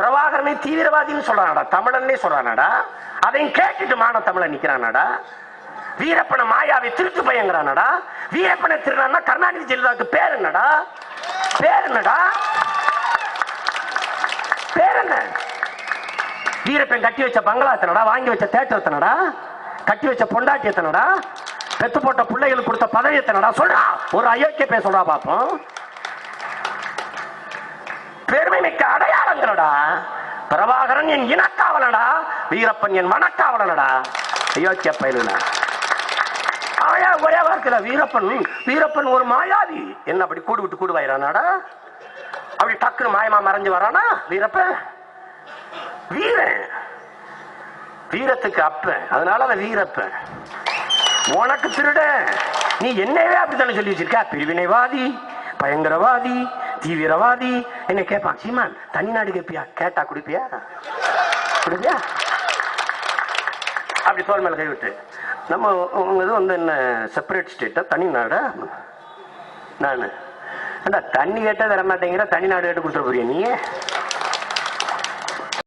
பிரபாகரனை தீவிரவாதின்னு சொல்றானடா தமிழன்னே சொல்றானடா. அதையும் கேட்டுட்டு மான தமிழன் நிக்கிறானடா. வீரப்பன மாயாவை திருட்டு பயங்கிறானடா. வீரப்பனை திருடான்னா கருணாநிதி ஜெயலலிதாவுக்கு பேர் என்னடா? பேர் என்னடா? பேர் என்ன? வீரப்பன் கட்டி வச்ச பங்களா எத்தனடா? வாங்கி வச்ச தேட்டர் எத்தனடா? கட்டி வச்ச பொண்டாட்டி எத்தனடா? பெத்து போட்ட பிள்ளைகளுக்கு கொடுத்த பதவி எத்தனடா? சொல்றா. ஒரு அயோக்கிய பேர் சொல்றா பாப்போம். பெருமை மிக்க அடையாளங்களடா பிரபாகரன் என் இனக்காவலடா வீரப்பன் என் மனக்காவலனடா அயோக்கிய பயிலுடா ஆயா ஒரே வார்த்தையில வீரப்பன் வீரப்பன் ஒரு மாயாவி. என்ன அப்படி கூடு விட்டு கூடு வாயிரானாடா அப்படி டக்குனு மாயமா மறைஞ்சு வரானா வீரப்பன்? வீரன். வீரத்துக்கு அப்பன் அதனால அவன் வீரப்பன். உனக்கு திருட. நீ என்னவே அப்படித்தானே சொல்லி வச்சிருக்க? பிரிவினைவாதி பயங்கரவாதி தீவிரவாதி. என்ன கேட்பான் சீமான் தனி நாடு கேட்பியா கேட்டா குடிப்பியா? குடிப்பியா? அப்படி தோல் மேல கைவிட்டு நம்ம உங்க இது வந்து என்ன செப்பரேட் ஸ்டேட்டா தனி நாடா? நான். தண்ணி கேட்டா தர மாட்டேங்கிற தனி நாடு கேட்டு கொடுத்துட போறியா நீ